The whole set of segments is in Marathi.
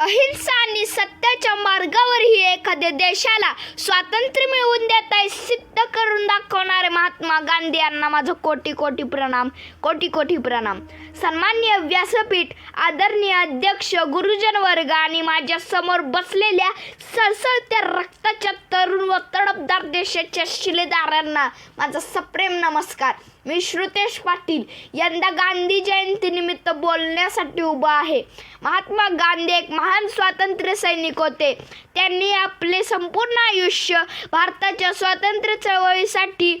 अहिंसा आणि सत्याच्या मार्गावरही एखाद्या देशाला स्वातंत्र्य मिळवून देत आहे सिद्ध करून दाखवणारे महात्मा गांधी यांना माझं कोटी कोटी प्रणाम कोटी कोटी प्रणाम. सन्मान्य व्यासपीठ आदरणीय अध्यक्ष गुरुजन वर्ग आणि माझ्यासमोर बसलेल्या सळसळत्या रक्ताच्या तरुण व तडपदार देशाच्या शिलेदारांना माझा सप्रेम नमस्कार. मी श्रुतेश पाटील यंदा गांधी जयंतीनिमित्त बोलण्यासाठी उभा आहे. महात्मा गांधी एक महान स्वातंत्र्य सैनिक होते. त्यांनी आपले संपूर्ण आयुष्य भारताच्या स्वातंत्र्य चळवळीसाठी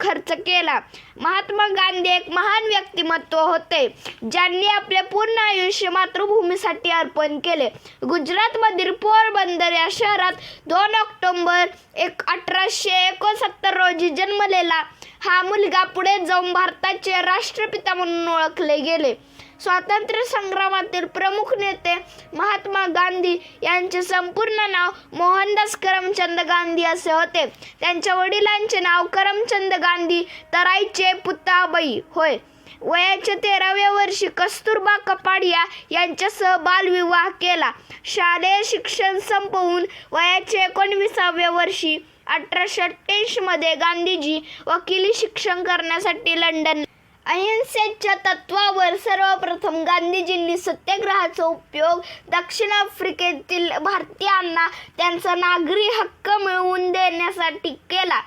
खर्च केला. महात्मा गांधी एक महान व्यक्तिमत्व होते ज्यांनी आपले पूर्ण आयुष्य मातृभूमीसाठी अर्पण केले. गुजरातमधील पोरबंदर या शहरात दोन ऑक्टोंबर एक अठराशे एकोणसत्तर रोजी जन्मलेला हा मुलगा पुढे जाऊन भारताचे राष्ट्रपिता म्हणून ओळखले गेले. स्वातंत्र्य संग्रामातील प्रमुख नेते महात्मा गांधी यांचे संपूर्ण नाव मोहनदास करमचंद गांधी असे होते. त्यांच्या वडिलांचे नाव करमचंद गांधी तर आईचे पुताबाई होय. वयाच्या तेराव्या वर्षी कस्तुरबा कपाडिया यांच्यासह बालविवाह केला. शालेय शिक्षण संपवून वयाच्या एकोणविसाव्या वर्षी अठराशे अठ्ठ्याऐंशीमध्ये गांधीजी वकिली शिक्षण करण्यासाठी लंडन अहिंसेच्या तत्वावर सर्वप्रथम गांधीजींनी सत्याग्रहाचा उपयोग दक्षिण आफ्रिकेतील भारतीयांना त्यांचा नागरी हक्क मिळवून देण्यासाठी केला.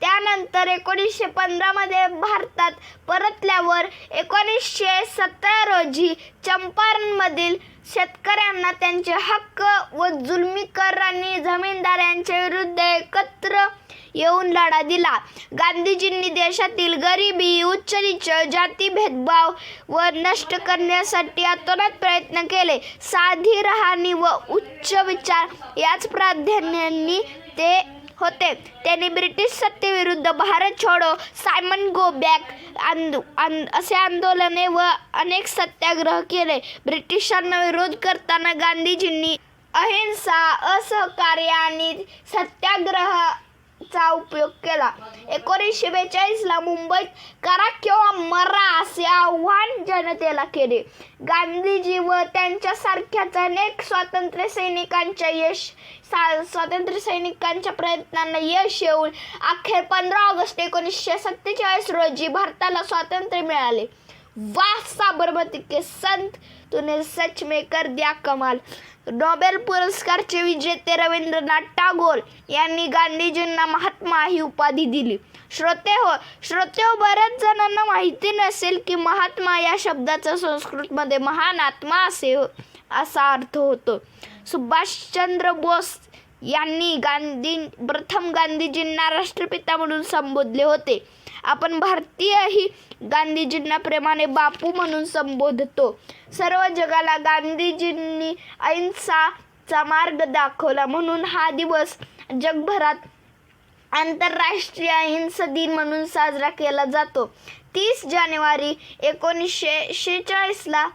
त्यानंतर एकोणीसशे पंधरामध्ये भारतात परतल्यावर एकोणीसशे सतरा रोजी चंपारणमधील शेतकऱ्यांना त्यांचे हक्क व जुलमीकर आणि जमीनदार यांच्या विरुद्ध एकत्र येऊन लढा दिला. गांधीजींनी देशातील गरिबी उच्च नीच जाती भेदभाव व नष्ट करण्यासाठी अतोनात प्रयत्न केले. साधी राहणी व उच्च विचार याच प्राधान्यांनी ते होते. त्यांनी ब्रिटिश सत्तेविरुद्ध भारत छोडो सायमन गो बॅक आंदो आंद असे आंदोलने व अनेक सत्याग्रह केले. ब्रिटिशांना विरोध करताना गांधीजींनी अहिंसा असहकार्य आणि सत्याग्रह चा उपयोग केला. एकोणीसशे बेचाळीसला मुंबईत करा किंवा मरा असे आव्हान जनतेला केले. गांधीजी व त्यांच्यासारख्याच अनेक स्वातंत्र्य सैनिकांच्या यश स्वातंत्र्य सैनिकांच्या प्रयत्नांना यश येऊन अखेर पंधरा ऑगस्ट एकोणीसशे सत्तेचाळीस रोजी भारताला स्वातंत्र्य मिळाले. वाह साबरमती के संत तूने सच में कर दिया कमाल. नोबेल पुरस्कारचे विजेते रवींद्रनाथ टागोर यांनी गांधीजींना महात्मा ही उपाधी दिली. श्रोते हो श्रोते हो बऱ्याच जणांना माहिती नसेल की महात्मा या शब्दाचा संस्कृतमध्ये महान आत्मा असे हो, असा अर्थ होतो. सुभाषचंद्र बोस यांनी गांधी प्रथम गांधीजींना राष्ट्रपिता म्हणून संबोधले होते. आपण भारतीयही गांधीजींना प्रेमाने बापू म्हणून संबोधतो. सर्व जगाला गांधीजींनी अहिंसाचा मार्ग दाखवला म्हणून हा दिवस जगभरात आंतरराष्ट्रीय अहिंसा दिन म्हणून साजरा केला जातो. तीस जानेवारी एकोणीसशे शेहेचाळीसला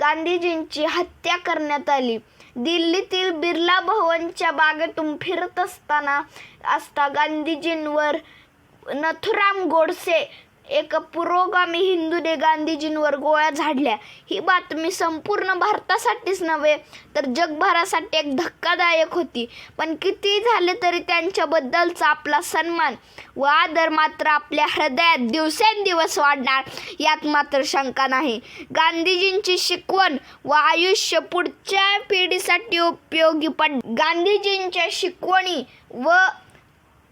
गांधीजींची हत्या करण्यात आली. दिल्लीतील बिर्ला भवनच्या बागेतून फिरत असताना असता गांधीजींवर नथुराम गोडसे एक पुरोगामी हिंदूने गांधीजींवर गोळ्या झाडल्या. ही बातमी संपूर्ण भारतासाठीच नव्हे तर जगभरासाठी एक धक्कादायक होती. पण किती झाले तरी त्यांच्याबद्दलचा आपला सन्मान व आदर मात्र आपल्या हृदयात दिवसेंदिवस वाढणार यात मात्र शंका नाही. गांधीजींची शिकवण व आयुष्य पुढच्या पिढीसाठी उपयोगी पड गांधीजींच्या शिकवणी व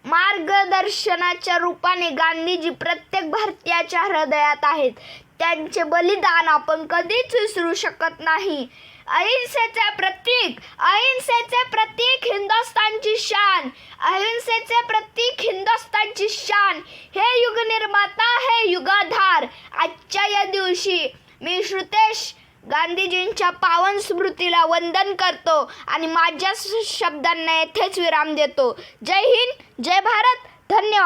मार्गदर्शनाच्या रूपाने गांधीजी प्रत्येक भारतीयाच्या हृदयात आहेत. त्यांचे बलिदान आपण कधीच विसरू शकत नाही. अहिंसेचे प्रतीक अहिंसेचे प्रतीक हिंदुस्थानची शान अहिंसेचे प्रतीक हिंदुस्थानची शान. हे युग निर्माता हे युगाधार आजच्या या दिवशी मी श्रुतेश गांधीजींच्या पावन स्मृतीला वंदन करतो आणि माझ्या शब्दांना येथेच विराम देतो. जय हिंद जय भारत धन्यवाद.